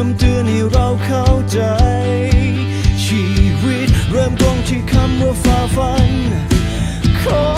คำเตือนให้เราเข้าใจ ชีวิตเริ่มต้นที่คำว่าฝ่าฟันขอ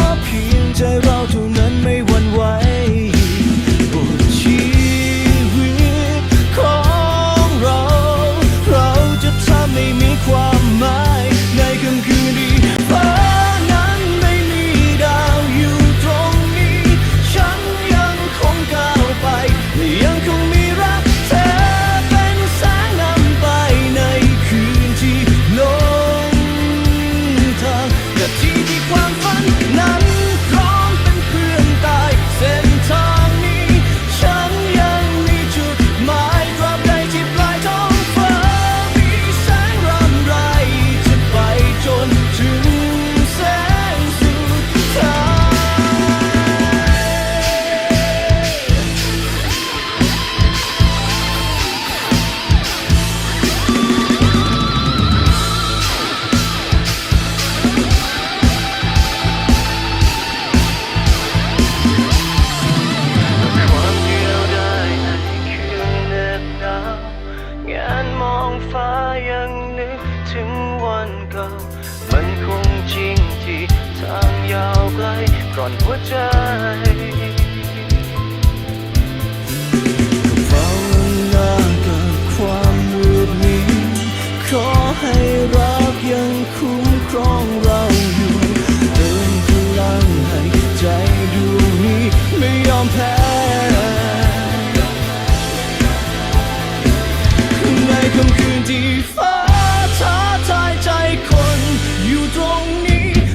ถึงวันเก่า มันคงจริงที่ทางยาวไกลก่อนหัวใจ